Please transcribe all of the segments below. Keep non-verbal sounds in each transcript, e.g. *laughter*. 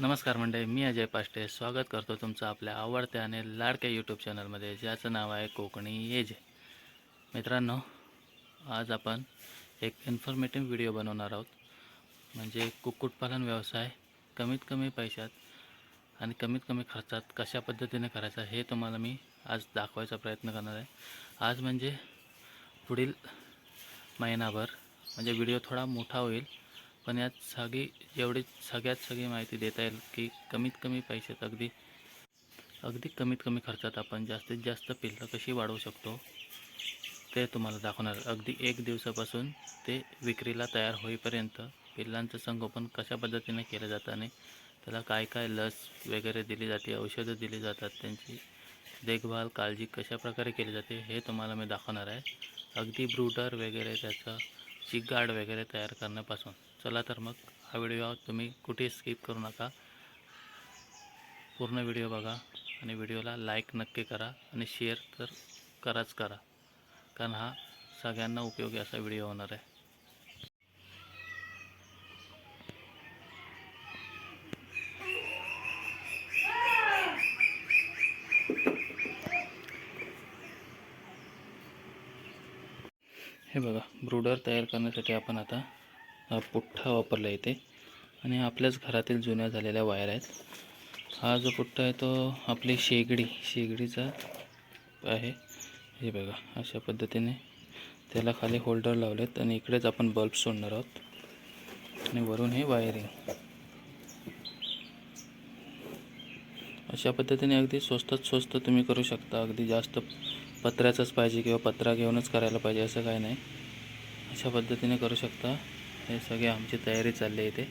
नमस्कार मंडळी मी अजय पाष्टे. स्वागत करतो तुमचं आपल्या आवडत्या आणि लाडक्या यूट्यूब चॅनलमध्ये ज्याचं नाव आहे कोकणी एज. मित्रांनो आज आपण एक इन्फॉर्मेटिव्ह व्हिडिओ बनवणार आहोत. म्हणजे कुक्कुटपालन व्यवसाय कमीत कमी पैशात आणि कमीत कमी खर्चात कशा पद्धतीने करायचा हे तुम्हाला मी आज दाखवायचा प्रयत्न करणार आहे. आज म्हणजे पुढील महिनाभर म्हणजे व्हिडिओ थोडा मोठा होईल. पण यात सगळी जेवढी सगळ्यात सगळी माहिती देता येईल की कमीत कमी पैशात अगदी अगदी कमीत कमी खर्चात आपण जास्तीत जास्त पिल्लं कशी वाढवू शकतो ते तुम्हाला दाखवणार. अगदी एक दिवसापासून ते विक्रीला तयार होईपर्यंत पिल्लांचं संगोपन कशा पद्धतीने केलं जातं आणि त्याला काय काय लस वगैरे दिली जाते औषधं दिली जातात त्यांची देखभाल काळजी कशा प्रकारे केली जाते हे तुम्हाला मी दाखवणार आहे. अगदी ब्रूडर वगैरे त्याचं चिकगार्ड वगैरे तयार करण्यापासून. चला तर मग हा व्हिडिओ तुम्ही कुठे स्किप करू नका. पूर्ण व्हिडिओ बघा आणि व्हिडिओला लाईक नक्की करा आणि शेअर तर कराच करा. कारण हा सगळ्यांना उपयोगी असा व्हिडिओ होणार आहे. हे बघा ब्रूडर तयार करण्यासाठी आपण आता पुठ्ठा वापरला इथे. आणि आपल्याच घरातील जुन्या झालेल्या वायर आहेत. हा जो पुठ्ठा आहे तो आपली शेगडी शेगडीचा आहे. हे बघा अशा पद्धतीने त्याला खाली होल्डर लावलेत आणि इकडेच आपण बल्ब सोडणार आहोत. आणि वरून हे वायरिंग. अशा पद्धतीने अगदी स्वस्तात स्वस्त तुम्ही करू शकता. अगदी जास्त पत्र्याचंच पाहिजे किंवा पत्रा घेऊनच करायला पाहिजे असं काही नाही. अशा पद्धतीने करू शकता. हे सगळे आमची तयारी चालली आहे इथे.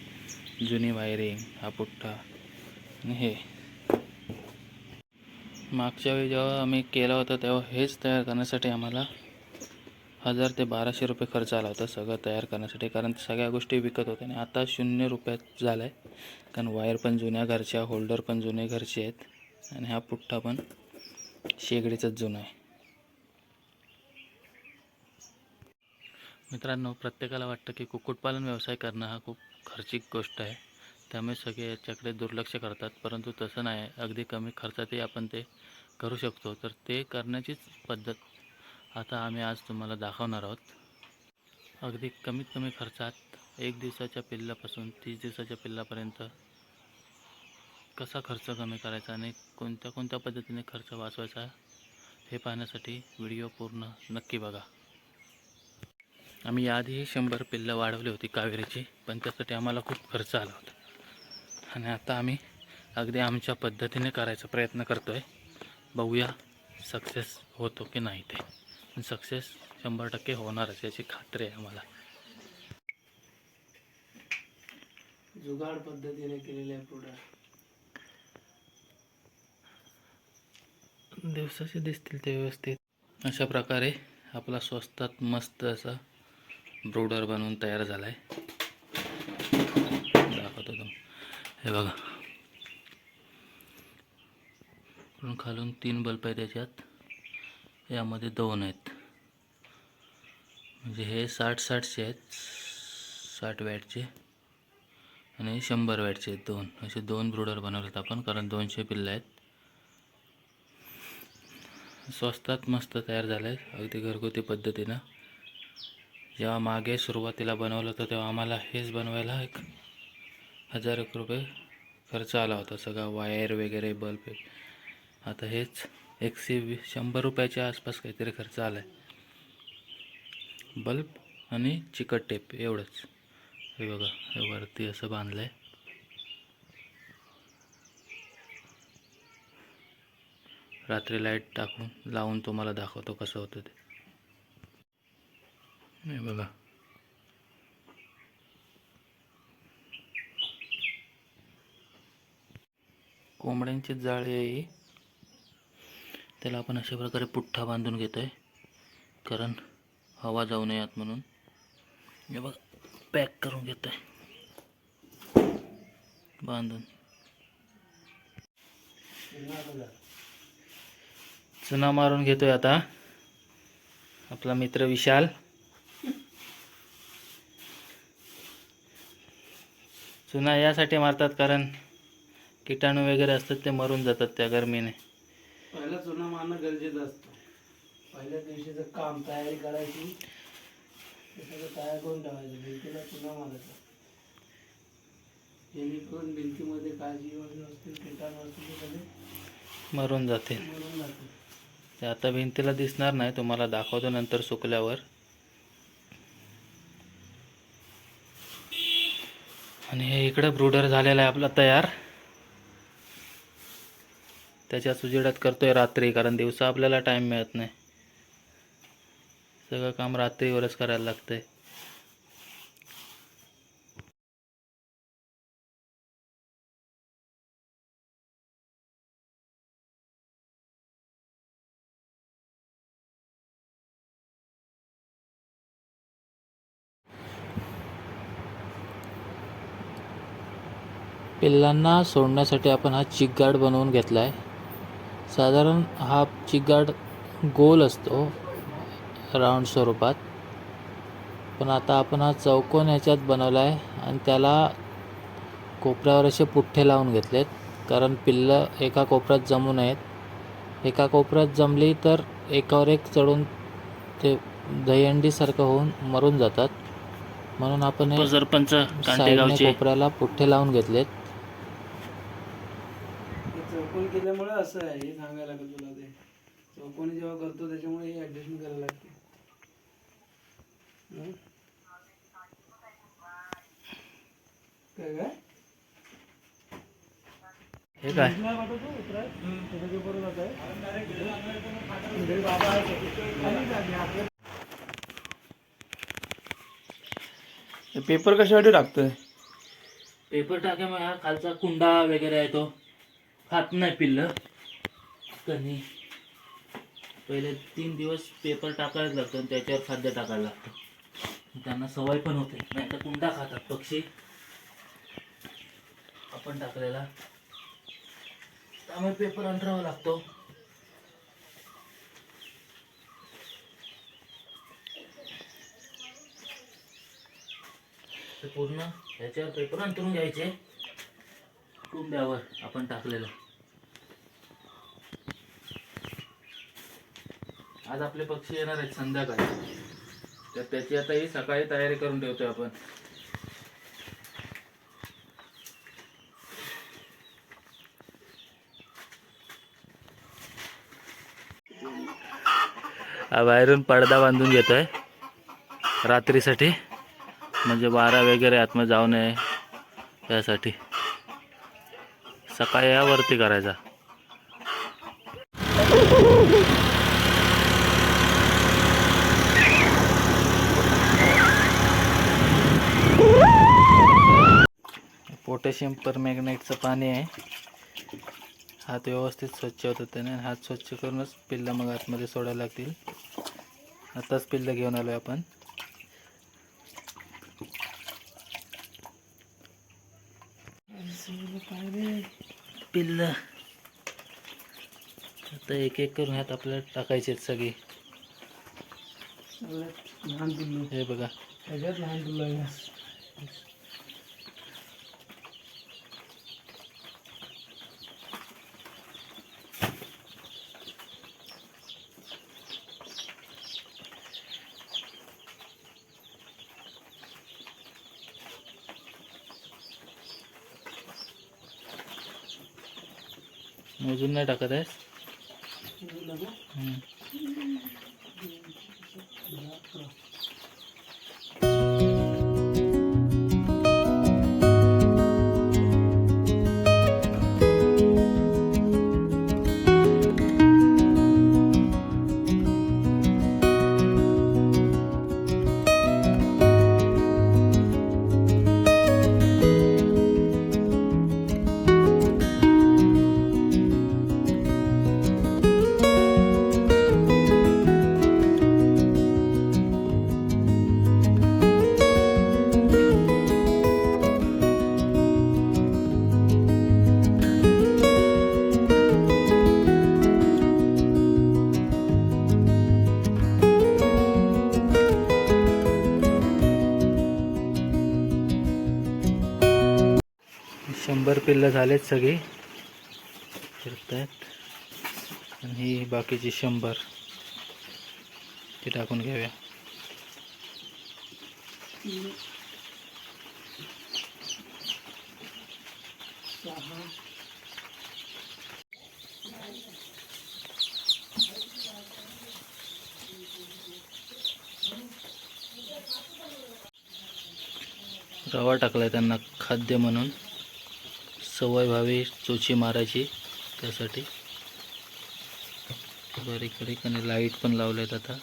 जुनी वायरिंग हा पुठ्ठा आणि हे. मागच्या वेळी जेव्हा आम्ही केला होता तेव्हा हेच तयार करण्यासाठी आम्हाला हजार ते बाराशे रुपये खर्च आला होता सगळं तयार करण्यासाठी. कारण सगळ्या गोष्टी विकत होत्या आणि आता शून्य रुपयात झालं आहे कारण वायर पण जुन्या घरच्या होल्डर पण जुने घरचे आहेत. आणि हा पुठ्ठा पण शेगडीचाच जुना आहे. मित्रांनो प्रत्येकाला वाटतं की कुक्कुटपालन व्यवसाय करणं हा खूप खर्चिक गोष्ट आहे. त्यामुळे सगळे याच्याकडे दुर्लक्ष करतात. परंतु तसं नाही. आहे अगदी कमी खर्चातही आपण ते करू शकतो. तर ते करण्याचीच पद्धत आता आम्ही आज तुम्हाला दाखवणार आहोत. अगदी कमीत कमी खर्चात एक दिवसाच्या पिल्लापासून तीस दिवसाच्या पिल्लापर्यंत कसा खर्च कमी करायचा आणि कोणत्या कोणत्या पद्धतीने खर्च वाचवायचा हे पाहण्यासाठी व्हिडिओ पूर्ण नक्की बघा. आम्ही याआधीही शंभर पिल्लं वाढवली होती कावेरीची पण त्यासाठी आम्हाला खूप खर्च आला होता. आणि आता आम्ही अगदी आमच्या पद्धतीने करायचा प्रयत्न करतो आहे बघूया सक्सेस होतो की नाही ते. पण सक्सेस शंभर टक्के होणारच याची खात्री आहे आम्हाला. जुगाड पद्धतीने केलेले पुढे दिवसाचे दिसतील ते व्यवस्थित. अशा प्रकारे आपला स्वस्तात मस्त असा ब्रोडर बनवून तयार झाला आहे दाखवतो तो हे बघा. पण खालून तीन बल्ब आहे त्याच्यात यामध्ये दोन आहेत. म्हणजे हे साठ साठचे आहेत. साठ वॅटचे आणि शंभर वॅटचे आहेत दोन. असे दोन ब्रोडर बनवलेत आपण कारण दोनशे पिल्लं आहेत. स्वस्तात मस्त तयार झालं आहे अगदी घरगुती पद्धतीनं. जेव्हा मागे सुरुवातीला बनवलं होतं तेव्हा आम्हाला हेच बनवायला एक हजार एक रुपये खर्च आला होता. सगळा वायर वगैरे बल्ब आता हेच एकशे वीस शंभर रुपयाच्या आसपास काहीतरी खर्च आला आहे बल्ब आणि चिकट टेप एवढंच. हे बघा हे वरती असं बांधलं आहे रात्री लाइट टाकून लावून तुम्हाला दाखवतो कसं होतं ते. नाही बघा कोंबड्यांची जाळी आहे. त्याला आपण अशा प्रकारे पुठ्ठा बांधून घेतो आहे कारण हवा जाऊ नये आत म्हणून. हे बघा पॅक करून घेतो आहे बांधून. चुना मारून घेतोय आता. आपला मित्र विशाल. चुना यासाठी मारतात कारण किटाणू वगैरे असतात ते मरून जातात त्या गरमीने. पहिला चुना मारणं गरजेचं असतं. पहिल्या दिवशीचं काम तयारी करायची तयार करून ठेवायचं भिंतीला चुना मारायचा. जेणेकरून भिंतीमध्ये काय असतील किटाणू असतील ते सगळे मरून जाते मरून जातील. ते आता भिंतीला दिसणार नाही तुम्हाला दाखवतो नंतर सुकल्यावर. आणि हे इकडं ब्रुडर झालेला आहे आपला तयार. त्याच्या सुजिडात करतोय रात्री कारण दिवसा आपल्याला टाईम मिळत नाही. सगळं काम रात्रीवरच करायला लागतंय. पिल्लांना सोडण्यासाठी आपण हा चिक गार्ड बनवून घेतला आहे साधारण हा चिक गार्ड गोल असतो राऊंड स्वरूपात. पण आता आपण हा चौकोन ह्याच्यात बनवला आहे आणि त्याला कोपऱ्यावर असे पुठ्ठे लावून घेतलेत कारण पिल्लं एका कोपऱ्यात जमू नयेत. एका कोपऱ्यात जमली तर एकावर एक चढून ते दहीहंडीसारखं होऊन मरून जातात. म्हणून आपण हे साईडने कोपऱ्याला पुठ्ठे लावून घेतलेत ते चौकोन केल्यामुळे असं आहे हे सांगायला लागेल तुला ते. चौकोनी जेव्हा करतो त्याच्यामुळे हे ऍडजस्टमेंट करायला लागते. हं? काय काय? हे काय? पेपर कशासाठी टाकतोय? पेपर टाक्यामुळे हा खालचा कुंडा वगैरे आहे तो. खात नाही पिल्लं. कणी पहिले तीन दिवस पेपर टाकायला लागतो आणि त्याच्यावर खाद्य टाकायला लागतं. त्यांना सवय पण होते. नाही तर कुंडा खातात पक्षी. आपण टाकलेला. त्यामुळे पेपर अंतरावा लागतो. पूर्ण ह्याच्यावर पेपर अंतरून घ्यायचे. कुंब्यावर आपण टाकलेलं. आज आपले पक्षी येणार आहेत संध्याकाळी. तर त्याची आता ही सकाळी तयारी करून ठेवतोय आपण. बाहेरून पडदा बांधून घेतोय. रात्रीसाठी. म्हणजे वारा वगैरे आतमध्ये जाऊ नये त्यासाठी सकाळी या वरती करायचा. पोटॅशियम परमॅग्नेटचं पाणी आहे. हात व्यवस्थित स्वच्छ होतं त्याने. हात स्वच्छ करूनच पिल्लं मग आतमध्ये सोडायला लागतील. आताच पिल्लं घेऊन आलो आपण. पिल्ल. आता एक एक करून ह्यात आपल्याला टाकायचे आहेत सगळी. लहान पिल्लू. हे बघा. लहान पिल्लू मोजून नाही टाकत आहेस पिल्लं झालेत सगळी. फिरतायत. आणि ही बाकीची शंभर. ती टाकून घेऊया. रवा टाकलाय त्यांना खाद्य म्हणून. सवय व्हावी चोची मारायची त्यासाठी. बारीक बारीक आणि लाइट पण लावलेत आता.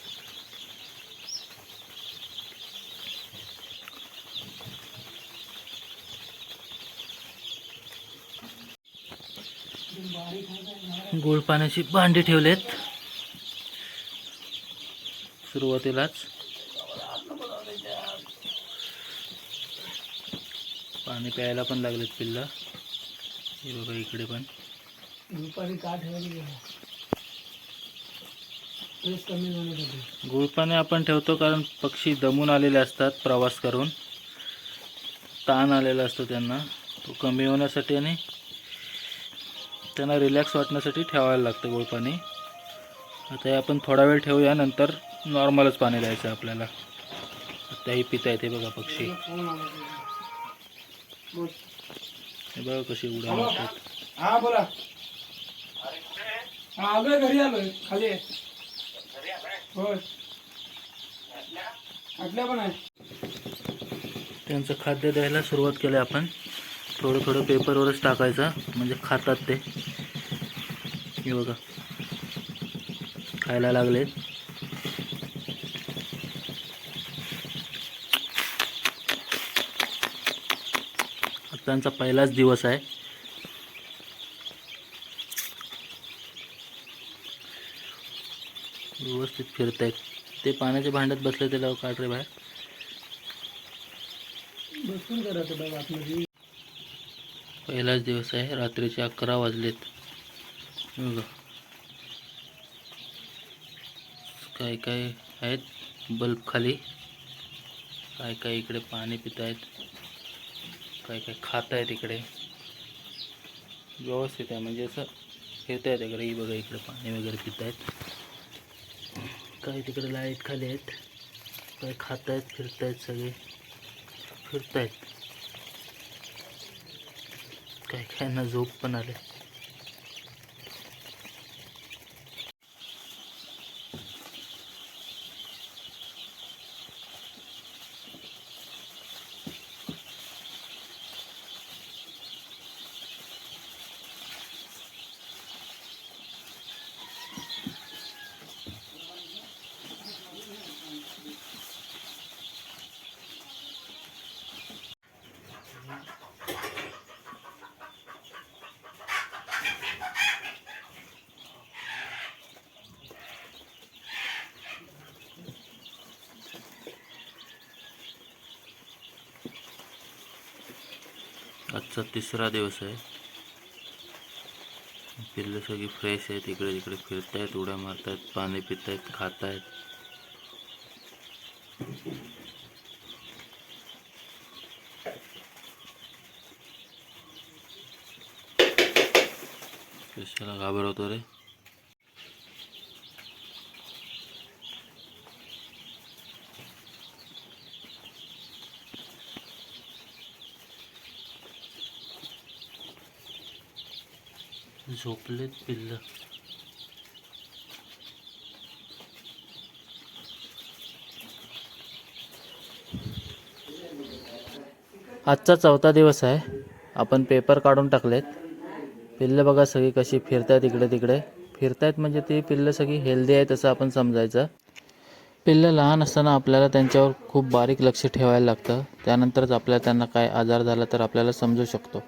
गोड पाण्याची भांडी ठेवलेत. सुरुवातीलाच. पाणी प्यायला पण लागलेत पिल्ला. हे बघा इकडे पण. दुपारी का ठेवायला गोड पाणी आपण ठेवतो कारण पक्षी दमून आलेले असतात प्रवास करून. ताण आलेला असतो त्यांना. तो कमी होण्यासाठी आणि त्यांना रिलॅक्स वाटण्यासाठी ठेवायला लागतं गोड पाणी आता हे आपण थोडा वेळ ठेवूया नंतर नॉर्मलच पाणी द्यायचं आपल्याला. आताही पिता येते बघा पक्षी. हे बघा कशी मारतात. हा बोला. हा आलोय घरी आलोय खाली. आहे. होय. आटल्या पण आहे. त्यांचं खाद्य द्यायला सुरुवात केली आपण. थोडं थोडं पेपरवरच टाकायचं म्हणजे खातात ते. हे बघा. खायला लागले त्यांचा पहिलाच दिवस आहे. व्यवस्थित फिरतायत. ते पाण्याच्या भांड्यात बसले ते लाव काढ रे बाहेर. बसून करा पहिलाच दिवस आहे. रात्रीचे अकरा वाजलेत. बघा. काय काय आहेत? बल्ब खाली. काय काय इकडे पाणी पित आहेत काय काय खात आहेत तिकडे? व्यवस्थित आहे. म्हणजे असं फिरत आहे तिकडे ही बघा इकडे पाणी वगैरे पित आहेत काय तिकडे लाइट खाली आहेत? काय खात आहेत फिरत आहेत सगळे? फिरत आहेत काय काय झोप पण आले. आजचा तिसरा दिवस आहे. पिल्लं सगळी फ्रेश आहेत इकडे तिकडे फिरतायत उड्या मारतायत पाणी पितायत खातायत. झोपलेत पिल्ल आजचा चौथा दिवस आहे. आपण पेपर काढून टाकलेत. पिल्लं बघा सगळी कशी फिरतायत इकडे तिकडे. फिरतायत म्हणजे ती पिल्लं सगळी हेल्दी आहेत असं आपण समजायचं. पिल्लं लहान असताना आपल्याला त्यांच्यावर खूप बारीक लक्ष ठेवायला लागतं. त्यानंतरच आपल्याला त्यांना काय आजार झाला तर आपल्याला समजू शकतो.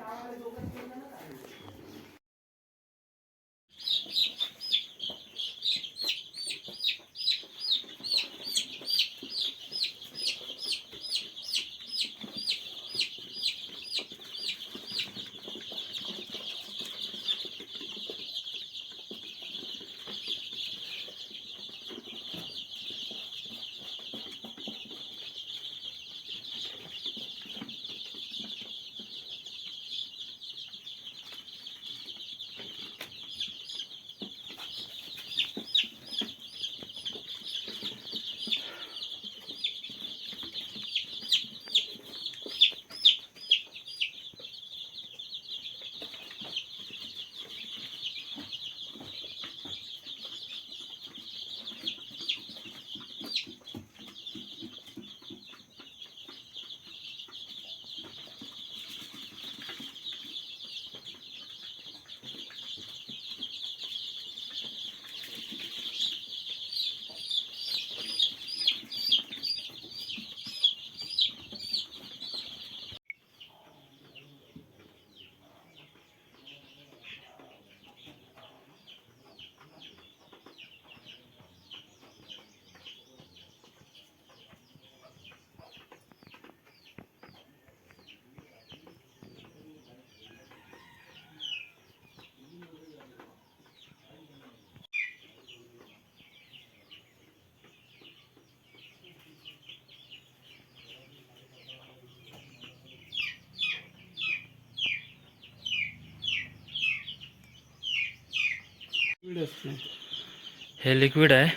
हे लिक्विड आहे.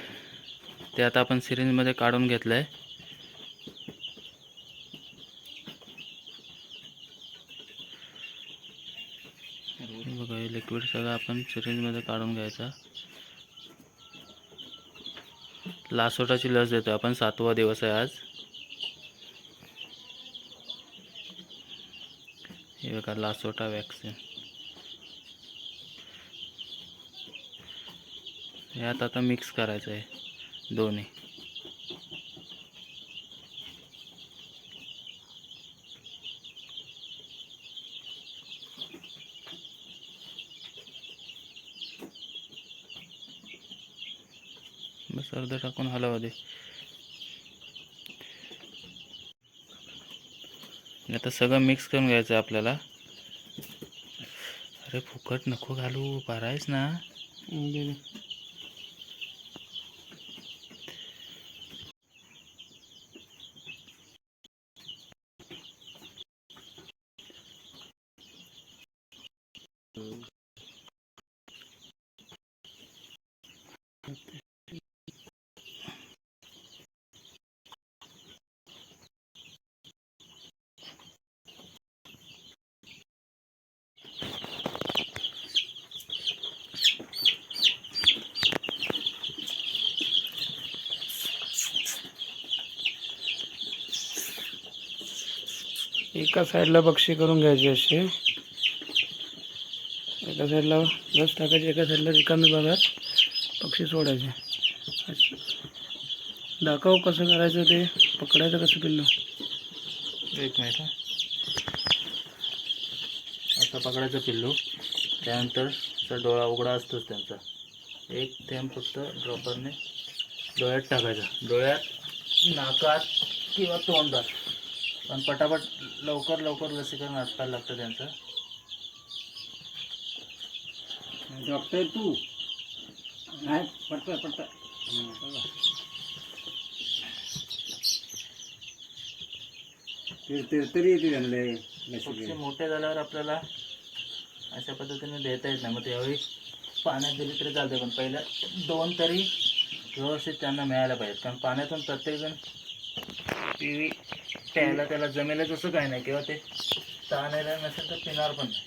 ते आता आपण सिरिंजमध्ये काढून घेतलं आहे बघा हे लिक्विड सगळं आपण सिरिंजमध्ये काढून घ्यायचा. लासोटाची लस देतो आपण सातवा दिवस आहे आज. हे बघा लासोटा वॅक्सिन यात आता मिक्स करायचं आहे. दोन्ही. बस अर्ध टाकून हलवा दे. आता सगळं मिक्स करून घ्यायचं आपल्याला. अरे फुकट नको घालू पारायच ना. एका साईडला बक्षी करून घ्यायचे असे एका साईडला रस टाकायचे एका साईडला रिकामी भागात पक्षी सोडायचे. दाखव कसं करायचं ते पकडायचं कसं पिल्लू? एक मिनिट हा. असं पकडायचं पिल्लू. त्यानंतर डोळा उघडा असतोच त्यांचा. एक थेंब फक्त ड्रॉपरने डोळ्यात टाकायचा. डोळ्यात नाकात किंवा तोंडात. पण पटापट लवकर लवकर लसीकरण आटपायला लागतं त्यांचं. डॉक्टर तू? नाही पडतं पडतं तरी येते त्यांना मोठे झाल्यावर आपल्याला अशा पद्धतीने देता येत नाही. मग त्यावेळी पाण्यात दिली तरी चालते पण पहिल्या दोन तरी व्यवस्थित त्यांना मिळायला पाहिजेत. कारण पाण्यातून प्रत्येकजण पिवी प्यायला त्याला जमेलच असं काही नाही. किंवा ते तहान यायला नसेल तर पिणार पण नाही.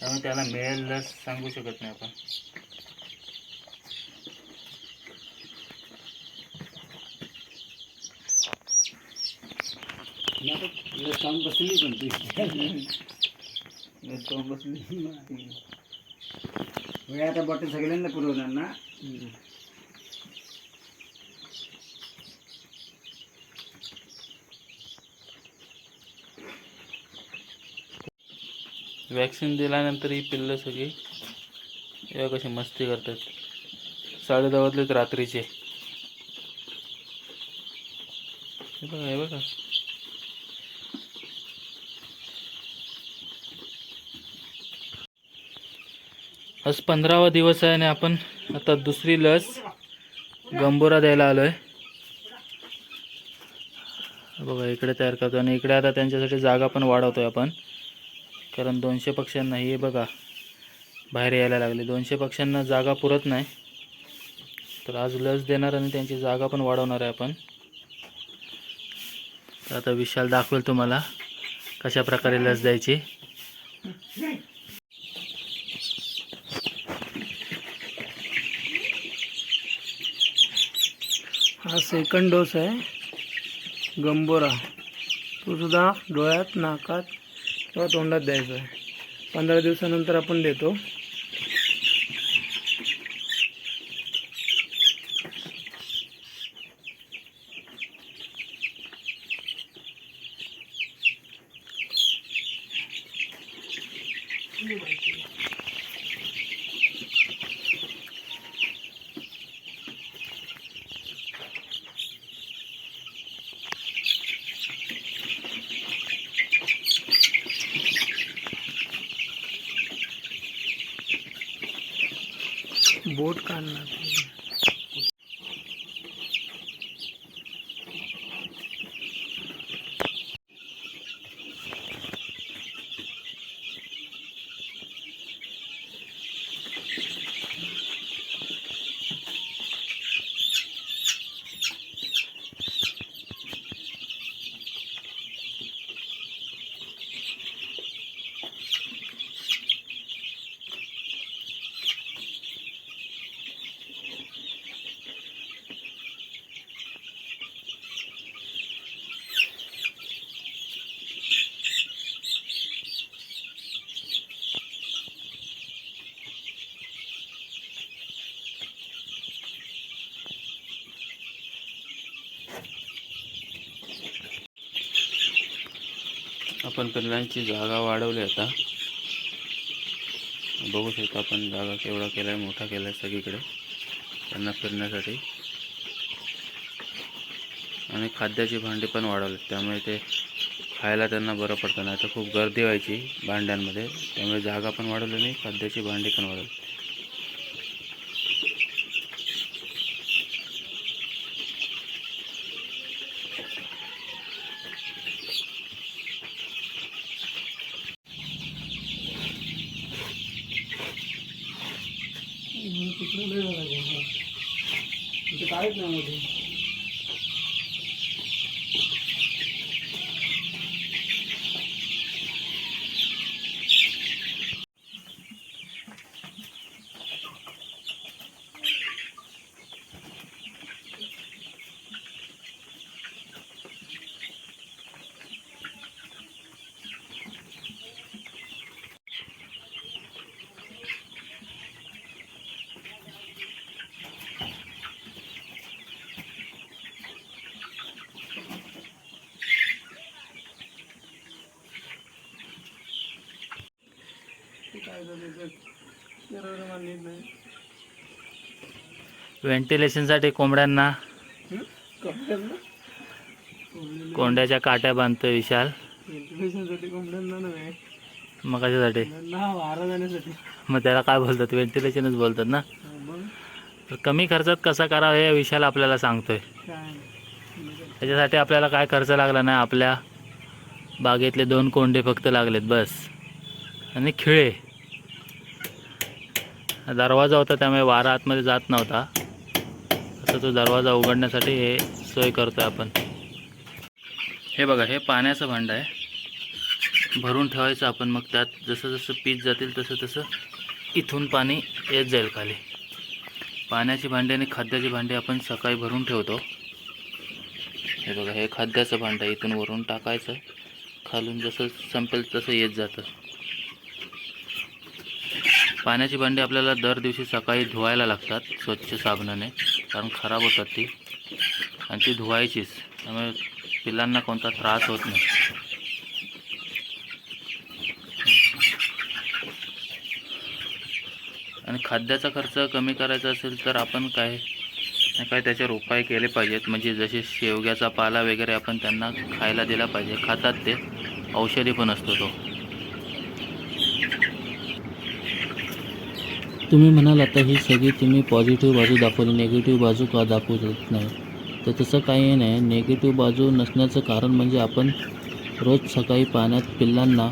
त्यामुळे त्याला मिळेल लस सांगू शकत नाही आपण. काम बसली पण ती. *laughs* वेळ आता बॉटल सगळ्यांना पुरवणार ना. वॅक्सिन दिल्यानंतर ही पिल्लं सगळी या कशी मस्ती करतात. साडे दहा वाजलेत रात्रीचे. हे बघा हे बघा. आज पंधरावा दिवस आहे आणि आपण आता दुसरी लस गंबोरा द्यायला आलोय. बघा इकडे तयार करतो आणि इकडे आता त्यांच्यासाठी जागा पण वाढवतोय आपण. कारण दोनशे पक्ष्यांना हे बघा बाहेर यायला लागले. दोनशे पक्ष्यांना जागा पुरत नाही. तर आज लस देणार आणि त्यांची जागा पण वाढवणार आहे आपण. तर आता विशाल दाखवेल तुम्हाला कशा प्रकारे लस द्यायची. हा सेकंड डोस आहे. गंबोरा तो सुद्धा डोळ्यात नाकात किंवा तोंडात द्यायचं आहे. पंधरा दिवसानंतर आपण देतो. आपण पिल्लांची जागा वाढवली आता. बघू शकतो आपण जागा केवढा केला आहे मोठा केला आहे सगळीकडे. त्यांना फिरण्यासाठी. आणि खाद्याची भांडी पण वाढवली. त्यामुळे ते खायला त्यांना बरं पडतं. नाही तर खूप गर्दी व्हायची भांड्यांमध्ये. त्यामुळे जागा पण वाढवली आणि खाद्याची भांडी पण वाढवली तिकडे लय झाला गं. इथे काहीच नाही मध्ये व्हेंटिलेशनसाठी कोंबड्यांना? कोंड्याच्या काट्या बांधतो विशाल. व्हेंटिलेशनसाठी कोंबड्यांना नव्हे. मग कशासाठी? मग त्याला काय बोलतात? व्हेंटिलेशनच बोलतात ना? तर कमी खर्चात कसा करावा हे विशाल आपल्याला सांगतोय. त्याच्यासाठी आपल्याला काय खर्च लागला नाही? आपल्या बागेतले दोन कोंडे फक्त लागलेत बस. आणि खिळे. दरवाजा होता त्यामुळे वारा आतमध्ये जात नव्हता. असं तो दरवाजा उघडण्यासाठी हे सोय करतोय आपण. हे बघा हे पाण्याचं भांडं आहे. भरून ठेवायचं आपण मग त्यात. जसं जसं पीत जातील तसं तसं इथून पाणी येत जाईल खाली. पाण्याची भांडी आणि खाद्याची भांडी आपण सकाळी भरून ठेवतो. हे बघा हे खाद्याचं भांडं आहे. इथून वरून टाकायचं. खालून जसं संपेल तसं येत जातं. पाण्याची भांडी आपल्याला दर दिवशी सकाळी धुवायला लागतात स्वच्छ साबणाने. कारण खराब होतात ती. आणि ती धुवायचीच. त्यामुळे पिलांना कोणता त्रास होत नाही. आणि खाद्याचा खर्च कमी करायचा असेल तर आपण काय नाही काय त्याच्यावर उपाय केले पाहिजेत. म्हणजे जसे शेवग्याचा पाला वगैरे आपण त्यांना खायला दिला पाहिजे. खातात ते. औषधी पण असतो तो. तुम्ही म्हणाल आता ही सगळी तुम्ही पॉझिटिव्ह बाजू दाखवली निगेटिव्ह बाजू का दाखवू देत नाही? तर तसं काही नाही. निगेटिव्ह बाजू नसण्याचं कारण म्हणजे आपण रोज सकाळी पाण्यात पिल्लांना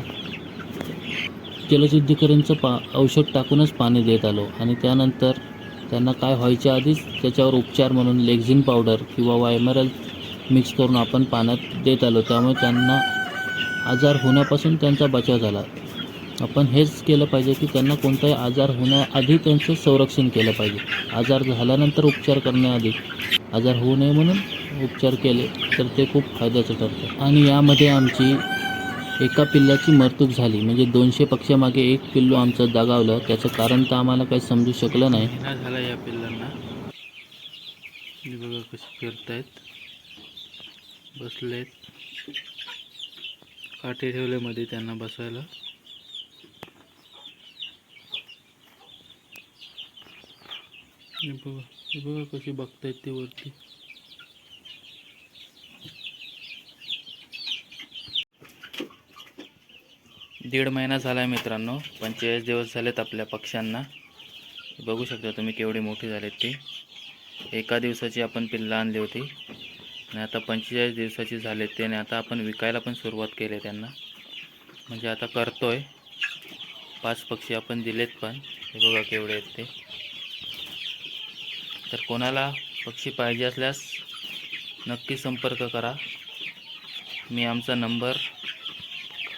जलशुद्धीकरणचं पा औषध टाकूनच पाणी देत आलो. आणि त्यानंतर त्यांना काय व्हायच्या आधीच त्याच्यावर उपचार म्हणून लेक्झिन पावडर किंवा वायमरल मिक्स करून आपण पाण्यात देत आलो. त्यामुळे त्यांना आजार होण्यापासून त्यांचा बचाव झाला. आपण हेच केलं पाहिजे की त्यांना कोणताही आजार होण्याआधी त्यांचं संरक्षण केलं पाहिजे. आजार झाल्यानंतर उपचार करण्याआधी. आजार होऊ नये म्हणून उपचार केले तर ते खूप फायद्याचं ठरतं. आणि यामध्ये आमची एका पिल्लाची मरतूक झाली. म्हणजे दोनशे पक्षामागे एक पिल्लू आमचं दगावलं. त्याचं कारण तर आम्हाला काही समजू शकलं नाही. झाला या पिल्लांना? बघा कसे फिरतायत बसलेत. काठी ठेवले मध्ये त्यांना बसायला. बघा हे बघा कशी बघतायत ते वरती. दीड महिना झाला आहे मित्रांनो पंचेचाळीस दिवस झालेत आपल्या पक्ष्यांना. बघू शकता तुम्ही केवढी मोठी झालेत ती. एका दिवसाची आपण पिल्लं आणली होती. आणि आता पंचेचाळीस दिवसाची झालेत ते आणि आता आपण विकायला पण सुरुवात केली आहे त्यांना. म्हणजे आता करतो आहे पाच पक्षी आपण दिलेत पण. हे बघा केवढे आहेत ते. तर कोणाला पक्षी पाहिजे असल्यास नक्की संपर्क करा. मी आमचा नंबर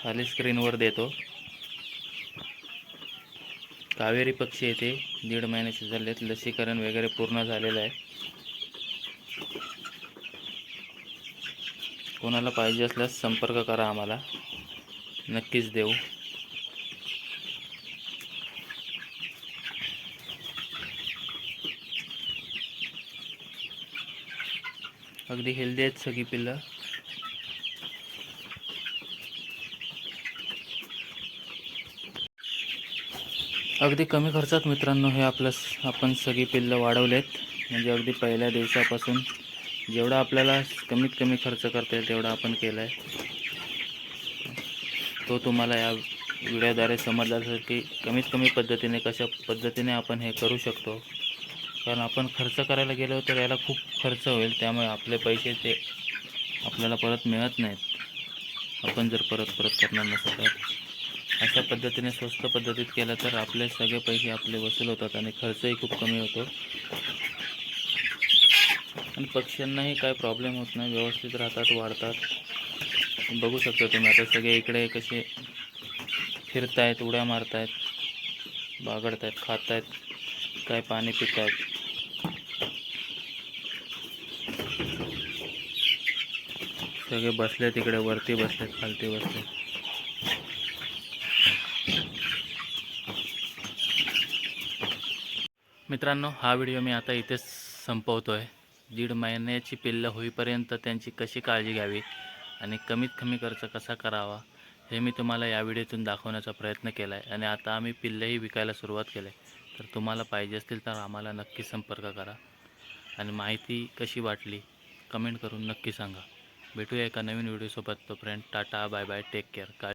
खाली स्क्रीनवर देतो. कावेरी पक्षी येते दीड महिन्याचे झालेत लसीकरण वगैरे पूर्ण झालेलं आहे. कोणाला पाहिजे असल्यास संपर्क करा आम्हाला. नक्कीच देऊ. अगदी हेल्दी आहेत सगळी पिल्लं. अगदी कमी खर्चात मित्रांनो हे आपलं आपण सगळी पिल्लं वाढवलेत. म्हणजे अगदी पहिल्या दिवसापासून जेवढा आपल्याला कमीत कमी खर्च करता येईल तेवढा आपण केला आहे तो तुम्हाला या व्हिडिओद्वारे समजला की कमीत कमी पद्धतीने कशा पद्धतीने आपण हे करू शकतो. कारण आपण खर्च करायला गेलो तर याला खूप खर्च होईल. त्यामुळे आपले पैसे ते आपल्याला परत मिळत नाहीत. आपण जर परत परत करणार नसेल तर. अशा पद्धतीने स्वस्त पद्धतीत केलं तर आपले सगळे पैसे आपले वसूल होतात आणि खर्चही खूप कमी होतो. आणि पक्ष्यांनाही काय प्रॉब्लेम होत नाही. व्यवस्थित राहतात वाढतात. बघू शकता तुम्ही आता सगळे इकडे कसे फिरतायत उड्या मारतायत बागडतायत आहेत काय पाणी पितात सगळे बसले तिकडे वरती बसलेत खालती बसले. मित्रांनो हा व्हिडिओ मी आता इथेच संपवतो आहे दीड महिन्याची पिल्लं होईपर्यंत त्यांची कशी काळजी घ्यावी आणि कमीत कमी खर्च कसा करावा हे मी तुम्हाला या व्हिडिओतून दाखवण्याचा प्रयत्न केला आहे आणि आता आम्ही पिल्लंही विकायला सुरुवात केलं आहे तर तुम्हाला पाहिजे असतील तर आम्हाला नक्की संपर्क करा. आणि माहिती कशी वाटली कमेंट करून नक्की सांगा. भेटूया एका नवीन व्हिडिओसोबत. Friend tata bye bye take care काय